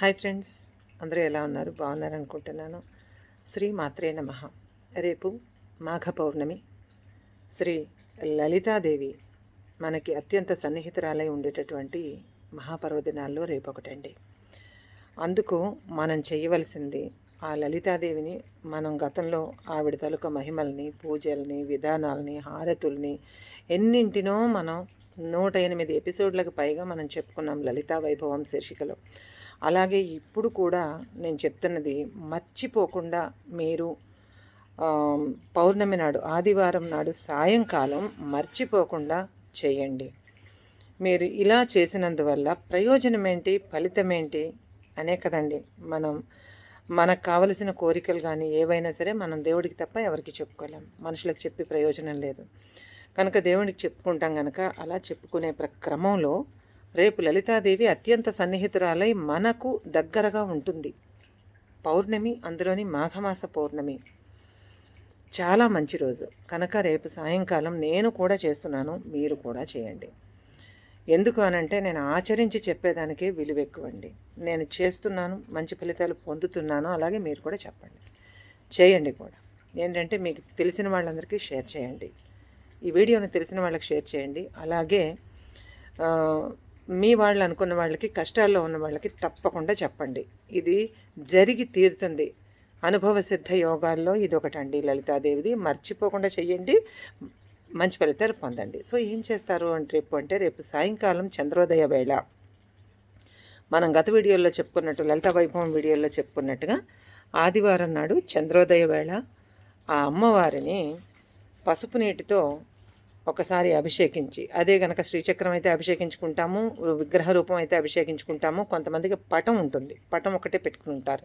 Hi friends. అందరూ ఎలా ఉన్నారు? బాగున్నారు అనుకుంటున్నాను. శ్రీ మాత్రే నమ. రేపు మాఘ పౌర్ణమి శ్రీ లలితాదేవి మనకి అత్యంత సన్నిహితురాలై ఉండేటటువంటి మహాపర్వదినాల్లో రేపు ఒకటండి అందుకు మనం చేయవలసింది ఆ లలితాదేవిని మనం గతంలో ఆవిడ తాలూకా మహిమల్ని పూజల్ని విధానాలని హారతుల్ని ఎన్నింటినో మనం నూట ఎనిమిది ఎపిసోడ్లకు పైగా మనం చెప్పుకున్నాం లలితా వైభవం శీర్షికలో. అలాగే ఇప్పుడు కూడా నేను చెప్తున్నది మర్చిపోకుండా మీరు పౌర్ణమి నాడు ఆదివారం నాడు సాయంకాలం మర్చిపోకుండా చేయండి. మీరు ఇలా చేసినందువల్ల ప్రయోజనం ఏంటి ఫలితం ఏంటి అనే కదండి మనం మనకు కావలసిన కోరికలు కానీ ఏవైనా సరే మనం దేవుడికి తప్ప ఎవరికి చెప్పుకోలేం. మనుషులకు చెప్పి ప్రయోజనం లేదు. కనుక దేవుడికి చెప్పుకుంటాం కనుక అలా చెప్పుకునే ప్రక్రమంలో రేపు లలితాదేవి అత్యంత సన్నిహితురాలై మనకు దగ్గరగా ఉంటుంది. పౌర్ణమి అందులోని మాఘమాస పౌర్ణమి. చాలా మంచి రోజు. కనుక రేపు సాయంకాలం నేను కూడా చేస్తున్నాను మీరు కూడా చేయండి. ఎందుకు అనంటే నేను ఆచరించి చెప్పేదానికే విలువ ఎక్కువండి. నేను చేస్తున్నాను మంచి ఫలితాలు పొందుతున్నాను అలాగే మీరు కూడా చెప్పండి. చేయండి కూడా. ఏంటంటే మీకు తెలిసిన వాళ్ళందరికీ షేర్ చేయండి. ఈ వీడియోని తెలిసిన వాళ్ళకి షేర్ చేయండి. అలాగే మీ వాళ్ళు అనుకున్న వాళ్ళకి కష్టాల్లో ఉన్న వాళ్ళకి తప్పకుండా చెప్పండి. ఇది జరిగి తీరుతుంది. అనుభవ సిద్ధ యోగాల్లో ఇది ఒకటండి లలితాదేవిది. మర్చిపోకుండా చెయ్యండి. మంచి ఫలితాలు పొందండి. సో ఏం చేస్తారు అంటే రేపు అంటే రేపు సాయంకాలం చంద్రోదయ వేళ. మనం గత వీడియోలో చెప్పుకున్నట్టు లలిత వైభవం వీడియోలో చెప్పుకున్నట్టుగా ఆదివారం నాడు చంద్రోదయ వేళ. ఆ అమ్మవారిని పసుపు నీటితో ఒకసారి అభిషేకించి. అదే గనక శ్రీచక్రం అయితే అభిషేకించుకుంటాము విగ్రహ రూపం అయితే అభిషేకించుకుంటాము కొంతమందికి పటం ఉంటుంది. పటం ఒకటే పెట్టుకుని ఉంటారు.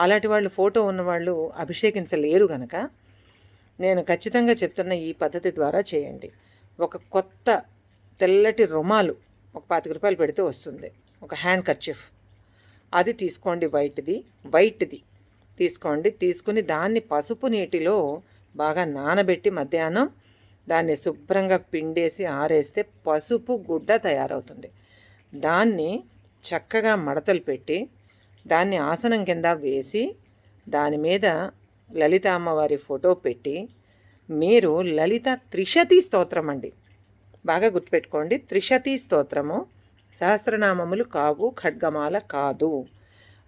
అలాంటి వాళ్ళు ఫోటో ఉన్నవాళ్ళు అభిషేకించలేరు గనక నేను ఖచ్చితంగా చెప్తున్న ఈ పద్ధతి ద్వారా చేయండి. ఒక కొత్త తెల్లటి రుమాలు ఒక పాతిక రూపాయలు పెడితే వస్తుంది. ఒక హ్యాండ్ కర్చిఫ్. అది తీసుకోండి వైట్ది. వైట్ది తీసుకోండి. తీసుకుని దాన్ని పసుపు నీటిలో బాగా నానబెట్టి మధ్యాహ్నం దాన్ని శుభ్రంగా పిండేసి ఆరేస్తే పసుపు గుడ్డ తయారవుతుంది. దాన్ని చక్కగా మడతలు పెట్టి దాన్ని ఆసనం కింద వేసి దాని మీద లలిత అమ్మవారి ఫోటో పెట్టి మీరు లలిత త్రిశతి స్తోత్రం అండి. బాగా గుర్తుపెట్టుకోండి త్రిశతి స్తోత్రము సహస్రనామములు కావు ఖడ్గమాల కాదు.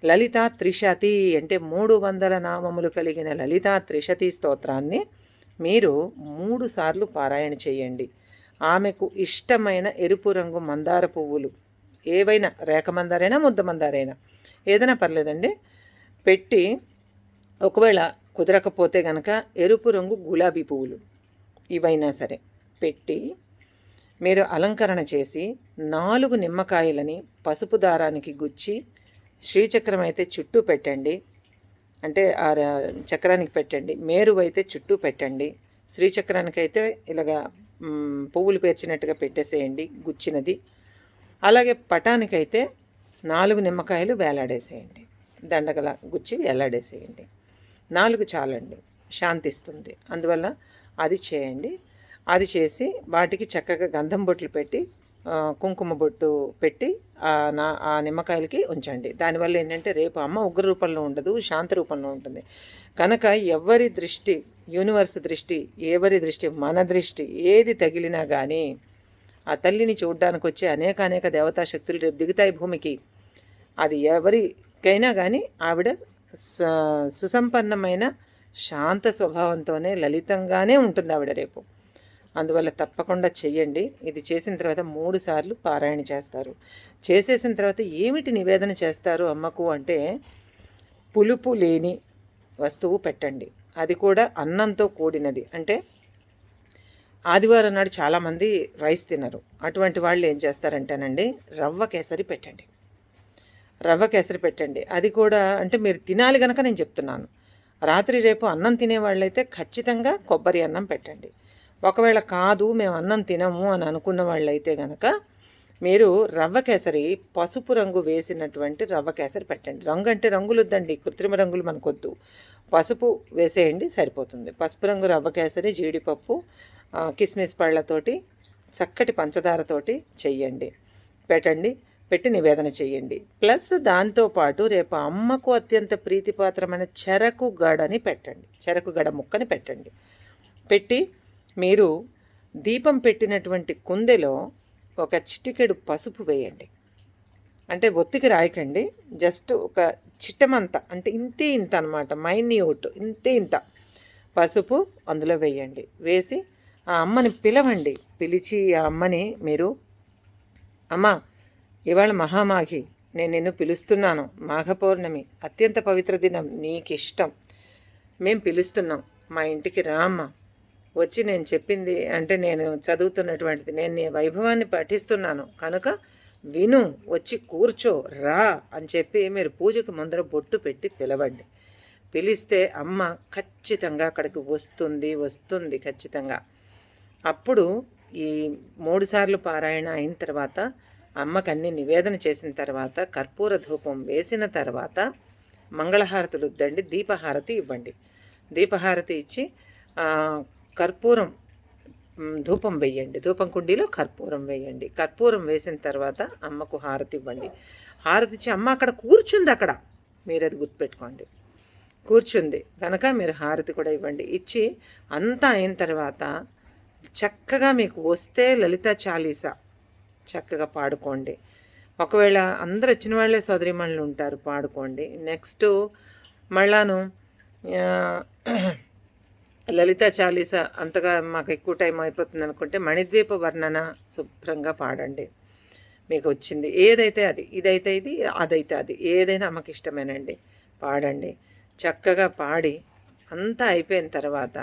లలిత త్రిశతి అంటే మూడు వందల నామములు కలిగిన లలిత త్రిశతి స్తోత్రాన్ని మీరు మూడు సార్లు పారాయణ చేయండి. ఆమెకు ఇష్టమైన ఎరుపు రంగు మందార పువ్వులు ఏవైనా రేఖ మందారైనా ముద్ద మందారైనా ఏదైనా పర్లేదండి. పెట్టి ఒకవేళ కుదరకపోతే గనక ఎరుపు రంగు గులాబీ పువ్వులు ఇవైనా సరే పెట్టి మీరు అలంకరణ చేసి నాలుగు నిమ్మకాయలని పసుపు దారానికి గుచ్చి శ్రీచక్రం అయితే చుట్టూ పెట్టండి. అంటే ఆ చక్రానికి పెట్టండి. మేరువు అయితే చుట్టూ పెట్టండి. శ్రీచక్రానికి అయితే ఇలాగా పువ్వులు పేర్చినట్టుగా పెట్టేసేయండి గుచ్చినది. అలాగే పటానికైతే నాలుగు నిమ్మకాయలు వేలాడేసేయండి. దండగల గుచ్చి వేలాడేసేయండి. నాలుగు చాలండి. శాంతిస్తుంది. అందువల్ల అది చేయండి. అది చేసి వాటికి చక్కగా గంధం బొట్లు పెట్టి కుంకుమ బొట్టు పెట్టి నా ఆ నిమ్మకాయలకి ఉంచండి. దానివల్ల ఏంటంటే రేపు అమ్మ ఉగ్ర రూపంలో ఉండదు శాంత రూపంలో ఉంటుంది. కనుక ఎవరి దృష్టి యూనివర్స్ దృష్టి ఎవరి దృష్టి మన దృష్టి ఏది తగిలినా కానీ ఆ తల్లిని చూడ్డానికి వచ్చే అనేక అనేక దేవతా శక్తులు రేపు దిగుతాయి భూమికి. అది ఎవరికైనా కానీ ఆవిడ స- సుసంపన్నమైన శాంత స్వభావంతోనే లలితంగానే ఉంటుంది ఆవిడ రేపు. అందువల్ల తప్పకుండా చెయ్యండి. ఇది చేసిన తర్వాత మూడు సార్లు పారాయణ చేస్తారు. చేసేసిన తర్వాత ఏమిటి నివేదన చేస్తారు అమ్మకు అంటే పులుపు లేని వస్తువు పెట్టండి. అది కూడా అన్నంతో కూడినది. అంటే ఆదివారం నాడు చాలామంది రైస్ తినరు. అటువంటి వాళ్ళు ఏం చేస్తారంటేనండి రవ్వ కేసరి పెట్టండి. రవ్వ కేసరి పెట్టండి. అది కూడా అంటే మీరు తినాలి కనుక నేను చెప్తున్నాను. రాత్రి రేపు అన్నం తినే వాళ్ళైతే ఖచ్చితంగా కొబ్బరి అన్నం పెట్టండి. ఒకవేళ కాదు మేము అన్నం తినము అని అనుకున్న వాళ్ళైతే కనుక మీరు రవ్వ కేసరి పసుపు రంగు వేసినటువంటి రవ్వ కేసరి పెట్టండి. రంగు అంటే రంగులు వద్దండి కృత్రిమ రంగులు మనకొద్దు. పసుపు వేసేయండి సరిపోతుంది. పసుపు రంగు రవ్వ కేసరి జీడిపప్పు కిస్మిస్ పళ్ళతోటి చక్కటి పంచదారతోటి చెయ్యండి. పెట్టండి పెట్టి నివేదన చేయండి ప్లస్ దాంతోపాటు రేపు అమ్మకు అత్యంత ప్రీతిపాత్రమైన చెరకు గడని పెట్టండి. చెరకు గడ ముక్కని పెట్టండి. పెట్టి మీరు దీపం పెట్టినటువంటి కుందెలో ఒక చిటికెడు పసుపు వేయండి. అంటే ఒత్తికి రాయకండి. జస్ట్ ఒక చిట్టమంత అంటే ఇంతే ఇంత అనమాట మైన్యూట్ ఇంతే ఇంత పసుపు అందులో వేయండి. వేసి ఆ అమ్మని పిలవండి. పిలిచి ఆ అమ్మని మీరు అమ్మ ఇవాళ మహామాఘి నేను నిన్ను పిలుస్తున్నాను. మాఘ పౌర్ణమి అత్యంత పవిత్ర దినం నీకు ఇష్టం మేము పిలుస్తున్నాం. మా ఇంటికి రామ్మ. వచ్చి నేను చెప్పింది అంటే నేను చదువుతున్నటువంటిది. నేను నీ వైభవాన్ని పఠిస్తున్నాను. కనుక విను వచ్చి కూర్చో రా అని చెప్పి మీరు పూజకు ముందర బొట్టు పెట్టి పిలవండి. పిలిస్తే అమ్మ ఖచ్చితంగా అక్కడికి వస్తుంది వస్తుంది ఖచ్చితంగా. అప్పుడు ఈ మూడుసార్లు పారాయణ అయిన తర్వాత అమ్మకన్నీ నివేదన చేసిన తర్వాత కర్పూర ధూపం వేసిన తర్వాత మంగళహారతులు వద్దండి దీపహారతి ఇవ్వండి. దీపహారతి ఇచ్చి కర్పూరం ధూపం వేయండి. ధూపం కుండీలో కర్పూరం వేయండి. కర్పూరం వేసిన తర్వాత అమ్మకు హారతి ఇవ్వండి. హారతి ఇచ్చి అమ్మ అక్కడ కూర్చుంది అక్కడ. మీరు అది గుర్తుపెట్టుకోండి. కూర్చుంది. కనుక మీరు హారతి కూడా ఇవ్వండి. ఇచ్చి అంతా అయిన తర్వాత చక్కగా మీకు వస్తే లలిత చాలీసా చక్కగా పాడుకోండి. ఒకవేళ అందరు వచ్చిన వాళ్ళే సోదరిమణులు ఉంటారు పాడుకోండి. నెక్స్ట్ మళ్ళాను లలిత చాలీస అంతగా మాకు ఎక్కువ టైం అయిపోతుంది అనుకుంటే మణిద్వీప వర్ణన శుభ్రంగా పాడండి. మీకు వచ్చింది. ఏదైతే అది ఇదైతే ఇది అదైతే అది ఏదైనా మాకు ఇష్టమేనండి. పాడండి. చక్కగా పాడి అంతా అయిపోయిన తర్వాత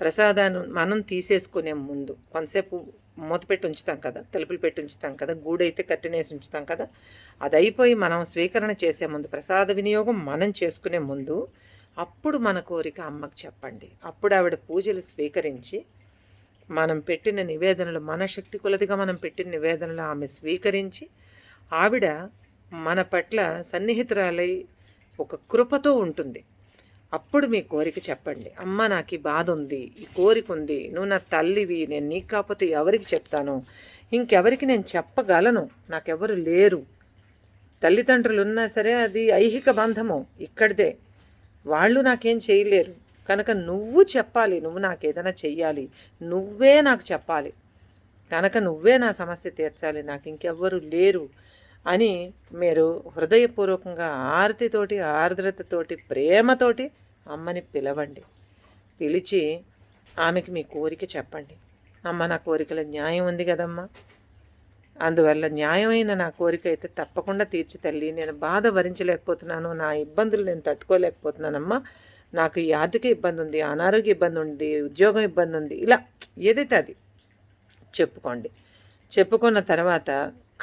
ప్రసాదాన్ని మనం తీసేసుకునే ముందు కొంతసేపు మూత పెట్టి ఉంచుతాం కదా తలుపులు పెట్టి ఉంచుతాం కదా గూడైతే కట్టినేసి ఉంచుతాం కదా అది అయిపోయి మనం స్వీకరణ చేసే ముందు ప్రసాద వినియోగం మనం చేసుకునే ముందు అప్పుడు మన కోరిక అమ్మకు చెప్పండి. అప్పుడు ఆవిడ పూజలు స్వీకరించి మనం పెట్టిన నివేదనలు మన శక్తి కొలదిగా మనం పెట్టిన నివేదనలు ఆమె స్వీకరించి ఆవిడ మన పట్ల సన్నిహితురాలై ఒక కృపతో ఉంటుంది. అప్పుడు మీ కోరిక చెప్పండి. అమ్మ నాకు ఈ బాధ ఉంది ఈ కోరిక ఉంది. నువ్వు నా తల్లివి నేను నీకు కాకపోతే ఎవరికి చెప్తాను? ఇంకెవరికి నేను చెప్పగలను? నాకెవరు లేరు. తల్లిదండ్రులు ఉన్నా సరే అది ఐహిక బంధము ఇక్కడిదే. వాళ్ళు నాకేం చేయలేరు. కనుక నువ్వు చెప్పాలి నువ్వు నాకు ఏదైనా చెయ్యాలి నువ్వే నాకు చెప్పాలి. కనుక నువ్వే నా సమస్య తీర్చాలి నాకు ఇంకెవ్వరు లేరు అని మీరు హృదయపూర్వకంగా ఆర్తితోటి ఆర్ద్రతతోటి ప్రేమతోటి అమ్మని పిలవండి. పిలిచి ఆమెకి మీ కోరిక చెప్పండి. అమ్మ నా కోరికల న్యాయం ఉంది కదమ్మా. అందువల్ల న్యాయమైన నా కోరిక అయితే తప్పకుండా తీర్చి తల్లి. నేను బాధ భరించలేకపోతున్నాను నా ఇబ్బందులు నేను తట్టుకోలేకపోతున్నానమ్మా. నాకు ఈ ఆర్థిక ఇబ్బంది ఉంది అనారోగ్య ఇబ్బంది ఉంది ఉద్యోగం ఇబ్బంది ఉంది. ఇలా ఏదైతే అది చెప్పుకోండి. చెప్పుకున్న తర్వాత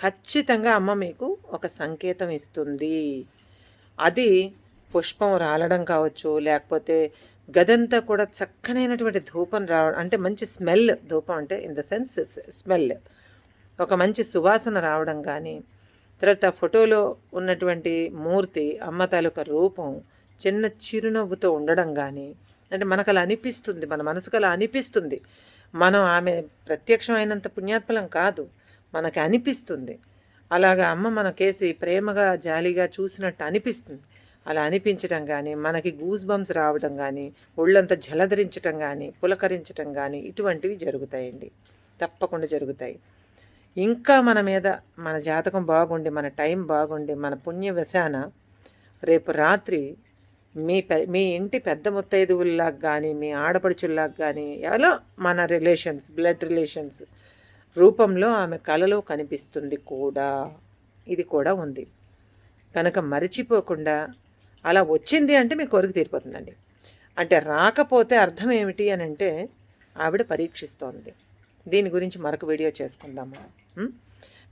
ఖచ్చితంగా అమ్మ మీకు ఒక సంకేతం ఇస్తుంది. అది పుష్పం రాలడం కావచ్చు లేకపోతే గదంతా కూడా చక్కనైనటువంటి ధూపం రావడం అంటే మంచి స్మెల్ ధూపం అంటే ఇన్ ద సెన్స్ స్మెల్. ఒక మంచి సువాసన రావడం కానీ తర్వాత ఫోటోలో ఉన్నటువంటి మూర్తి అమ్మ తాలూకా రూపం చిన్న చిరునవ్వుతో ఉండడం కానీ అంటే మనకు అలా అనిపిస్తుంది మన మనసుకు అలా అనిపిస్తుంది. మనం ఆమె ప్రత్యక్షమైనంత పుణ్యాత్ఫలం కాదు మనకి అనిపిస్తుంది. అలాగా అమ్మ మన కేసి ప్రేమగా జాలిగా చూసినట్టు అనిపిస్తుంది. అలా అనిపించడం కానీ మనకి గూస్ బంప్స్ రావడం కానీ ఒళ్ళంతా జలధరించటం కానీ పులకరించటం కానీ ఇటువంటివి జరుగుతాయండి. తప్పకుండా జరుగుతాయి. ఇంకా మన మీద మన జాతకం బాగుండి మన టైం బాగుండి మన పుణ్యవశాన రేపు రాత్రి మీ పె మీ ఇంటి పెద్ద ముత్తైదువుల్లాగా కానీ మీ ఆడపడుచుల్లాగా కానీ ఎలా మన రిలేషన్స్ బ్లడ్ రిలేషన్స్ రూపంలో ఆమె కళలో కనిపిస్తుంది కూడా. ఇది కూడా ఉంది. కనుక మరిచిపోకుండా అలా వచ్చింది అంటే మీ కోరిక తీరిపోతుందండి. అంటే రాకపోతే అర్థం ఏమిటి అని అంటే ఆవిడ పరీక్షిస్తోంది. దీని గురించి మరొక వీడియో చేసుకుందాము.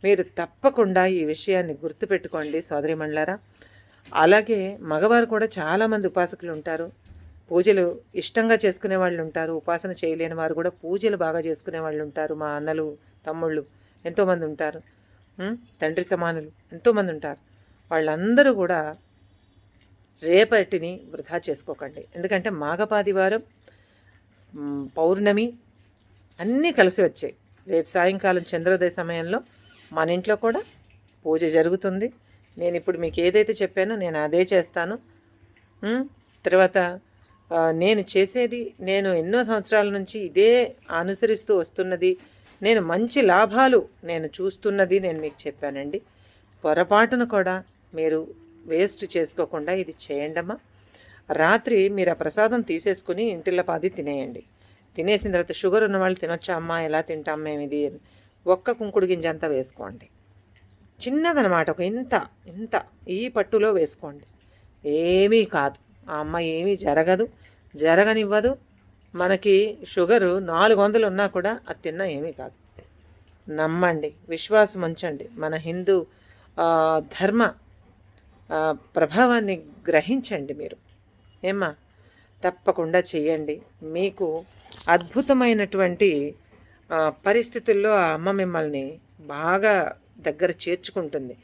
మీరు తప్పకుండా ఈ విషయాన్ని గుర్తుపెట్టుకోండి సోదరి మండలారా అలాగే మగవారు కూడా చాలామంది ఉపాసకులు ఉంటారు. పూజలు ఇష్టంగా చేసుకునే వాళ్ళు ఉంటారు. ఉపాసన చేయలేని వారు కూడా పూజలు బాగా చేసుకునే వాళ్ళు ఉంటారు. మా అన్నలు తమ్ముళ్ళు ఎంతోమంది ఉంటారు. తండ్రి సమానులు ఎంతోమంది ఉంటారు. వాళ్ళందరూ కూడా రేపటిని వృధా చేసుకోకండి. ఎందుకంటే మాఘపాదివారం పౌర్ణమి అన్నీ కలిసి వచ్చాయి. రేపు సాయంకాలం చంద్రోదయ సమయంలో మన ఇంట్లో కూడా పూజ జరుగుతుంది. నేను ఇప్పుడు మీకు ఏదైతే చెప్పానో నేను అదే చేస్తాను. తర్వాత నేను చేసేది నేను ఎన్నో సంవత్సరాల నుంచి ఇదే అనుసరిస్తూ వస్తున్నది నేను మంచి లాభాలు నేను చూస్తున్నది నేను మీకు చెప్పానండి. పొరపాటున కూడా మీరు వేస్ట్ చేసుకోకుండా ఇది చేయండమ్మా. రాత్రి మీరు ఆ ప్రసాదం తీసేసుకుని ఇంటిల్లపాది తినేయండి. తినేసిన తర్వాత షుగర్ ఉన్న వాళ్ళు తినొచ్చా? అమ్మా ఎలా తింటాం మేము ఇది? అని. ఒక్క కుంకుడు గింజ అంతా వేసుకోండి. చిన్నదనమాట ఒక ఇంత ఇంత ఈ పట్టులో వేసుకోండి. ఏమీ కాదు. ఆ అమ్మ ఏమీ జరగదు జరగనివ్వదు. మనకి షుగరు నాలుగు వందలు ఉన్నా కూడా అది తిన్నా ఏమీ కాదు. నమ్మండి విశ్వాసం ఉంచండి. మన హిందూ ధర్మ ప్రభావాన్ని గ్రహించండి మీరు. ఏమ్మా? తప్పకుండా చెయ్యండి మీకు అద్భుతమైనటువంటి పరిస్థితుల్లో ఆ అమ్మ మిమ్మల్ని బాగా దగ్గర చేర్చుకుంటుంది.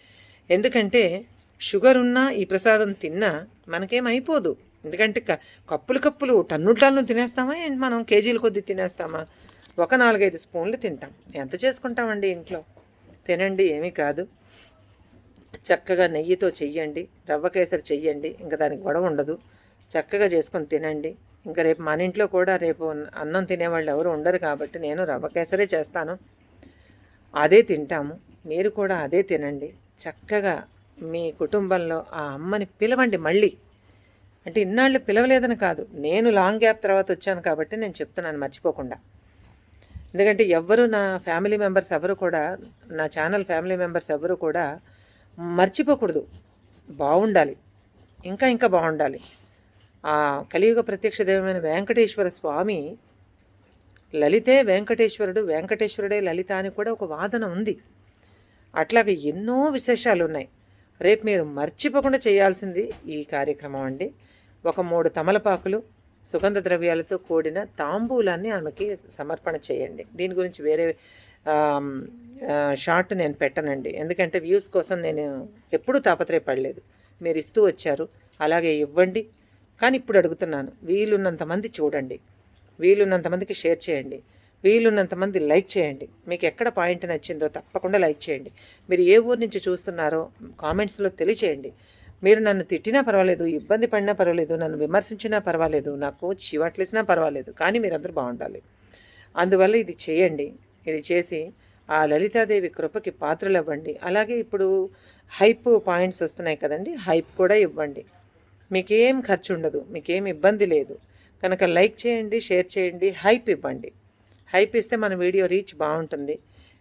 ఎందుకంటే షుగర్ ఉన్నా ఈ ప్రసాదం తిన్నా మనకేం అయిపోదు. ఎందుకంటే క- కప్పులు కప్పులు టన్ను టన్నులు తినేస్తామా ఏంటి మనం? కేజీల కొద్ది తినేస్తామా? ఒక నాలుగైదు స్పూన్లు తింటాం. ఎంత చేసుకుంటామండి ఇంట్లో? తినండి ఏమీ కాదు. చక్కగా నెయ్యితో చెయ్యండి రవ్వ కేసరి చెయ్యండి ఇంకా దానికి గొడవ ఉండదు చక్కగా చేసుకొని తినండి. ఇంకా రేపు మన ఇంట్లో కూడా రేపు అన్నం తినేవాళ్ళు ఎవరు ఉండరు కాబట్టి నేను రవ్వ కేసరే చేస్తాను. అదే తింటాము. మీరు కూడా అదే తినండి. చక్కగా మీ కుటుంబంలో ఆ అమ్మని పిలవండి మళ్ళీ. అంటే ఇన్నాళ్ళు పిలవలేదని కాదు. నేను లాంగ్ గ్యాప్ తర్వాత వచ్చాను కాబట్టి నేను చెప్తున్నాను మర్చిపోకుండా. ఎందుకంటే ఎవ్వరు నా ఫ్యామిలీ మెంబర్స్ ఎవరు కూడా నా ఛానల్ ఫ్యామిలీ మెంబర్స్ ఎవరు కూడా మర్చిపోకూడదు. బాగుండాలి. ఇంకా ఇంకా బాగుండాలి. ఆ కలియుగ ప్రత్యక్ష దైవమైన వెంకటేశ్వర స్వామి లలితే వెంకటేశ్వరుడు వెంకటేశ్వరుడే లలిత అని కూడా ఒక వాదన ఉంది. అట్లాగే ఎన్నో విశేషాలు ఉన్నాయి. రేపు మీరు మర్చిపోకుండా చేయాల్సింది ఈ కార్యక్రమం అండి. ఒక మూడు తమలపాకులు సుగంధ ద్రవ్యాలతో కూడిన తాంబూలాన్ని ఆమెకి సమర్పణ చేయండి. దీని గురించి వేరే షార్ట్ నేను పెట్టనండి. ఎందుకంటే వ్యూస్ కోసం నేను ఎప్పుడూ తాపత్రయపడలేదు. మీరు ఇస్తూ వచ్చారు. అలాగే ఇవ్వండి. కానీ ఇప్పుడు అడుగుతున్నాను వీలున్నంతమంది చూడండి. వీలున్నంత మందికి షేర్ చేయండి. వీలున్నంత మంది లైక్ చేయండి. మీకు ఎక్కడ పాయింట్ నచ్చిందో తప్పకుండా లైక్ చేయండి. మీరు ఏ ఊరు నుంచి చూస్తున్నారో కామెంట్స్లో తెలియచేయండి. మీరు నన్ను తిట్టినా పర్వాలేదు ఇబ్బంది పడినా పర్వాలేదు నన్ను విమర్శించినా పర్వాలేదు నాకు చివాట్లేసినా పర్వాలేదు కానీ మీరందరూ బాగుండాలి. అందువల్ల ఇది చేయండి. ఇది చేసి ఆ లలితాదేవి కృపకి పాత్రలు ఇవ్వండి. అలాగే ఇప్పుడు హైప్ పాయింట్స్ వస్తున్నాయి కదండి హైప్ కూడా ఇవ్వండి. మీకేం ఖర్చు ఉండదు మీకేం ఇబ్బంది లేదు. కనుక లైక్ చేయండి షేర్ చేయండి హైప్ ఇవ్వండి. హైప్ ఇస్తే మన వీడియో రీచ్ బాగుంటుంది.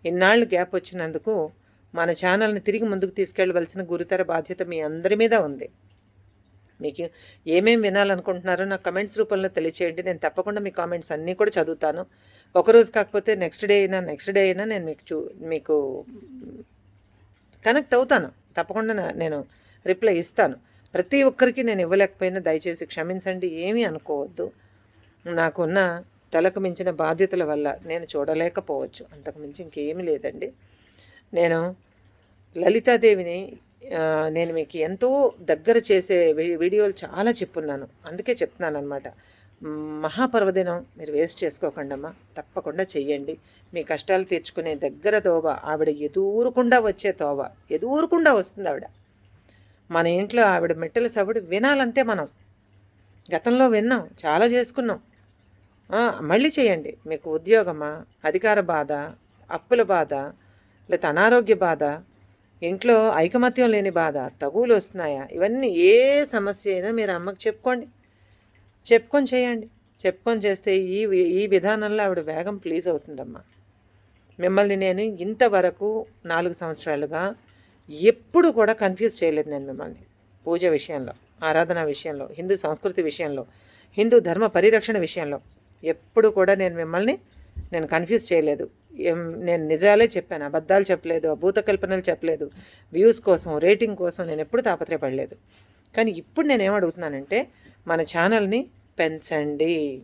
ఇన్నాళ్ళు గ్యాప్ వచ్చినందుకు మన ఛానల్ని తిరిగి ముందుకు తీసుకెళ్ళవలసిన గురుతర బాధ్యత మీ అందరి మీద ఉంది. మీకు ఏమేమి వినాలనుకుంటున్నారో నాకు కమెంట్స్ రూపంలో తెలియచేయండి. నేను తప్పకుండా మీ కామెంట్స్ అన్నీ కూడా చదువుతాను. ఒకరోజు కాకపోతే నెక్స్ట్ డే అయినా నెక్స్ట్ డే అయినా నేను మీకు చూ మీకు కనెక్ట్ అవుతాను. తప్పకుండా నేను రిప్లై ఇస్తాను. ప్రతి ఒక్కరికి నేను ఇవ్వలేకపోయినా దయచేసి క్షమించండి ఏమీ అనుకోవద్దు. నాకున్న తలకు మించిన బాధ్యతల వల్ల నేను చూడలేకపోవచ్చు. అంతకు మించి ఇంకేమీ లేదండి. నేను లలితాదేవిని నేను మీకు ఎంతో దగ్గర చేసే వీడియోలు చాలా చెప్పున్నాను. అందుకే చెప్తున్నాను అనమాట మహాపర్వదినం మీరు వేస్ట్ చేసుకోకండమ్మా. తప్పకుండా చెయ్యండి. మీ కష్టాలు తీర్చుకునే దగ్గర తోవ ఆవిడ ఎదురుకుండా వచ్చే తోవ ఎదురుకుండా వస్తుంది ఆవిడ. మన ఇంట్లో ఆవిడ మెట్టెల సవుడు వినాలంతే మనం. గతంలో విన్నాం చాలా చేసుకున్నాం. మళ్ళీ చేయండి. మీకు ఉద్యోగమా అధికార బాధ అప్పుల బాధ లేకపోతే అనారోగ్య బాధ ఇంట్లో ఐకమత్యం లేని బాధ తగువులు వస్తున్నాయా? ఇవన్నీ ఏ సమస్య అయినా మీరు అమ్మకు చెప్పుకోండి. చెప్పుకొని చేయండి. చెప్పుకొని చేస్తే ఈ ఈ విధానంలో ఆవిడ వేగం ప్లీజ్ అవుతుందమ్మా. మిమ్మల్ని నేను ఇంతవరకు నాలుగు సంవత్సరాలుగా ఎప్పుడు కూడా కన్ఫ్యూజ్ చేయలేదు నేను మిమ్మల్ని. పూజ విషయంలో ఆరాధన విషయంలో హిందూ సంస్కృతి విషయంలో హిందూ ధర్మ పరిరక్షణ విషయంలో ఎప్పుడు కూడా నేను మిమ్మల్ని నేను కన్ఫ్యూజ్ చేయలేదు. నేను నిజాలే చెప్పాను అబద్ధాలు చెప్పలేదు అభూత కల్పనలు చెప్పలేదు వ్యూస్ కోసం రేటింగ్ కోసం నేను ఎప్పుడు తాపత్రయపడలేదు. కానీ ఇప్పుడు నేను ఏమడుగుతున్నానంటే మన ఛానల్ని పెంచండి.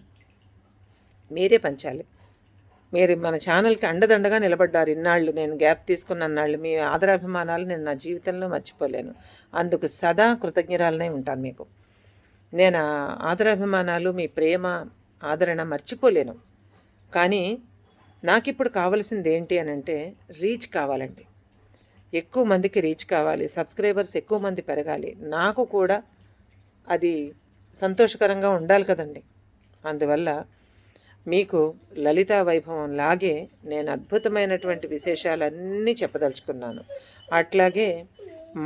మీరే పెంచాలి. మీరు మన ఛానల్కి అండదండగా నిలబడ్డారు ఇన్నాళ్ళు. నేను గ్యాప్ తీసుకున్న అన్నాళ్ళు. మీ ఆదరాభిమానాలు నేను నా జీవితంలో మర్చిపోలేను. అందుకు సదా కృతజ్ఞరాలనే ఉంటాను మీకు. నేను ఆదరాభిమానాలు మీ ప్రేమ ఆదరణ మర్చిపోలేను. కానీ నాకు ఇప్పుడు కావాల్సింది ఏంటి అని అంటే రీచ్ కావాలండి. ఎక్కువ మందికి రీచ్ కావాలి. సబ్స్క్రైబర్స్ ఎక్కువ మంది పెరగాలి. నాకు కూడా అది సంతోషకరంగా ఉండాలి కదండి. అందువల్ల మీకు లలితా వైభవం లాగే నేను అద్భుతమైనటువంటి విశేషాలన్నీ చెప్పదలుచుకున్నాను. అట్లాగే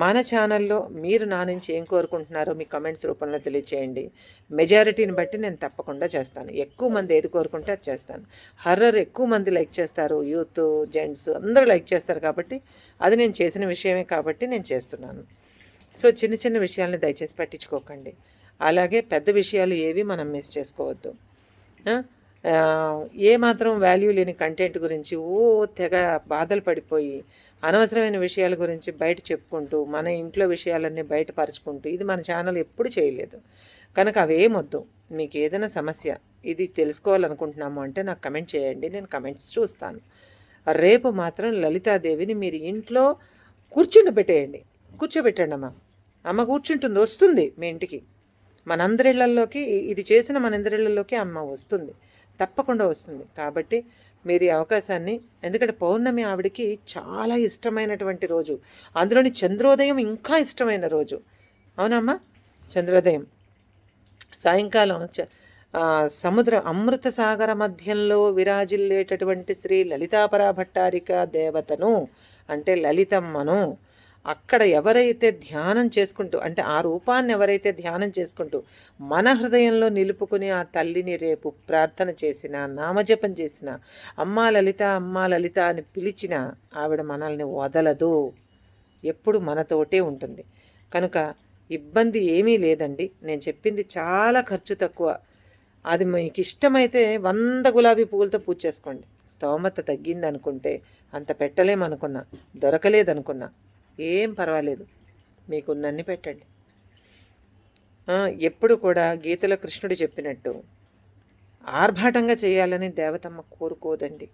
మన ఛానల్లో మీరు నా నుంచి ఏం కోరుకుంటున్నారో మీ కమెంట్స్ రూపంలో తెలియచేయండి. మెజారిటీని బట్టి నేను తప్పకుండా చేస్తాను. ఎక్కువ మంది ఏది కోరుకుంటే అది చేస్తాను. హర్రర్ ఎక్కువ మంది లైక్ చేస్తారు. యూత్ జెంట్స్ అందరూ లైక్ చేస్తారు కాబట్టి అది నేను చేసిన విషయమే కాబట్టి నేను చేస్తున్నాను. సో చిన్న చిన్న విషయాల్ని దయచేసి పట్టించుకోకండి. అలాగే పెద్ద విషయాలు ఏవి మనం మిస్ చేసుకోవద్దు. ఏ మాత్రం వాల్యూ లేని కంటెంట్ గురించి ఓ తెగ బాధలు పడిపోయి అనవసరమైన విషయాల గురించి బయట చెప్పుకుంటూ మన ఇంట్లో విషయాలన్నీ బయటపరచుకుంటూ ఇది మన ఛానల్ ఎప్పుడు చేయలేదు. కనుక అవేమొద్దు మీకు ఏదైనా సమస్య ఇది తెలుసుకోవాలనుకుంటున్నాము అంటే నాకు కమెంట్ చేయండి నేను కమెంట్స్ చూస్తాను. రేపు మాత్రం లలితాదేవిని మీరు ఇంట్లో కూర్చుండబెట్టేయండి. కూర్చోబెట్టండి అమ్మ. అమ్మ కూర్చుంటుంది వస్తుంది మీ ఇంటికి. మనందరిళ్ళలోకి ఇది చేసిన మనందరిళ్ళలోకి అమ్మ వస్తుంది. తప్పకుండా వస్తుంది. కాబట్టి మీరు ఈ అవకాశాన్ని ఎందుకంటే పౌర్ణమి ఆవిడికి చాలా ఇష్టమైనటువంటి రోజు. అందులోని చంద్రోదయం ఇంకా ఇష్టమైన రోజు. అవునమ్మా చంద్రోదయం. సాయంకాలం సముద్ర అమృత సాగర మధ్యంలో విరాజిల్లేటటువంటి శ్రీ లలితాపరా భట్టారిక దేవతను అంటే లలితమ్మను అక్కడ ఎవరైతే ధ్యానం చేసుకుంటూ అంటే ఆ రూపాన్ని ఎవరైతే ధ్యానం చేసుకుంటూ మన హృదయంలో నిలుపుకుని ఆ తల్లిని రేపు ప్రార్థన చేసిన నామజపం చేసిన అమ్మా లలిత అమ్మా లలిత అని పిలిచిన ఆవిడ మనల్ని వదలదు. ఎప్పుడు మనతోటే ఉంటుంది. కనుక ఇబ్బంది ఏమీ లేదండి. నేను చెప్పింది చాలా ఖర్చు తక్కువ. అది మీకు ఇష్టమైతే వంద గులాబీ పువ్వులతో పూజ చేసుకోండి. స్తోమత తగ్గింది అనుకుంటే అంత పెట్టలేమనుకున్నా దొరకలేదనుకున్నా. ఏం పర్వాలేదు. మీకున్నన్ని పెట్టండి. ఎప్పుడు కూడా గీతలో కృష్ణుడు చెప్పినట్టు ఆర్భాటంగా చేయాలని దేవతమ్మ కోరుకోదండి.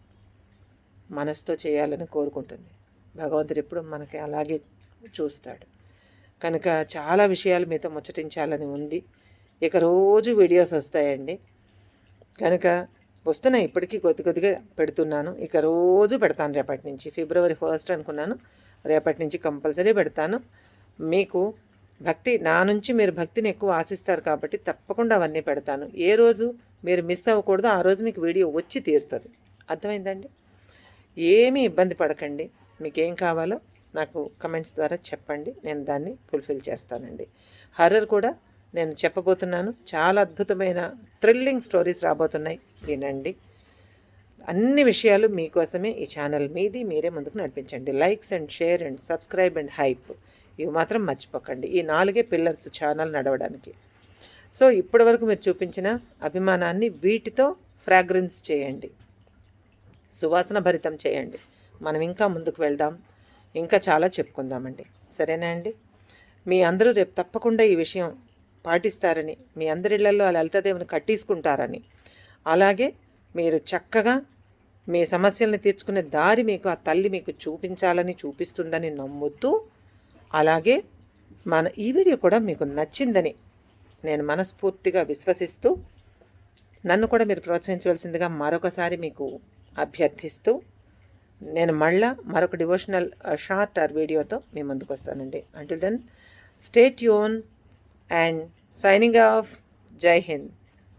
మనసుతో చేయాలని కోరుకుంటుంది. భగవంతుడు ఎప్పుడు మనకి అలాగే చూస్తాడు. కనుక చాలా విషయాలు మీతో ముచ్చటించాలని ఉంది. ఇక రోజు వీడియోస్ వస్తాయండి. కనుక వస్తున్నాయి ఇప్పటికీ కొద్ది కొద్దిగా పెడుతున్నాను. ఇక రోజు పెడతాను రేపటి నుంచి. ఫిబ్రవరి ఫస్ట్ అనుకున్నాను. రేపటి నుంచి కంపల్సరీ పెడతాను. మీకు భక్తి నా నుంచి మీరు భక్తిని ఎక్కువ ఆశిస్తారు కాబట్టి తప్పకుండా అవన్నీ పెడతాను. ఏ రోజు మీరు మిస్ అవ్వకూడదు ఆ రోజు మీకు వీడియో వచ్చి తీరుతుంది. అర్థమైందండి? ఏమీ ఇబ్బంది పడకండి. మీకేం కావాలో నాకు కమెంట్స్ ద్వారా చెప్పండి. నేను దాన్ని ఫుల్ఫిల్ చేస్తానండి. హర్రర్ కూడా నేను చెప్పబోతున్నాను. చాలా అద్భుతమైన థ్రిల్లింగ్ స్టోరీస్ రాబోతున్నాయి. వినండి. అన్ని విషయాలు మీకోసమే ఈ ఛానల్ మీది మీరే ముందుకు నడిపించండి. Likes and share and subscribe and hype. ఇవి మాత్రం మర్చిపోకండి. ఈ నాలుగే పిల్లర్స్ ఛానల్ నడవడానికి. సో ఇప్పటి వరకు మీరు చూపించిన అభిమానాన్ని వీటితో ఫ్రాగ్రెన్స్ చేయండి. సువాసన భరితం చేయండి. మనం ఇంకా ముందుకు వెళ్దాం. ఇంకా చాలా చెప్పుకుందామండి. సరేనా అండి? మీ అందరూ రేపు తప్పకుండా ఈ విషయం పాటిస్తారని మీ అందరిళ్ళలో ఆ లలితాదేవిని కట్టించుకుంటారని అలాగే మీరు చక్కగా మీ సమస్యల్ని తీర్చుకునే దారి మీకు ఆ తల్లి మీకు చూపించాలని చూపిస్తుందని నమ్ముతూ అలాగే మన ఈ వీడియో కూడా మీకు నచ్చిందని నేను మనస్ఫూర్తిగా విశ్వసిస్తూ నన్ను కూడా మీరు ప్రోత్సహించవలసిందిగా మరొకసారి మీకు అభ్యర్థిస్తూ నేను మళ్ళా మరొక డివోషనల్ షార్ట్ ఆర్ వీడియోతో మీ ముందుకు వస్తానండి. Until then stay Yoon and signing off Jai Hind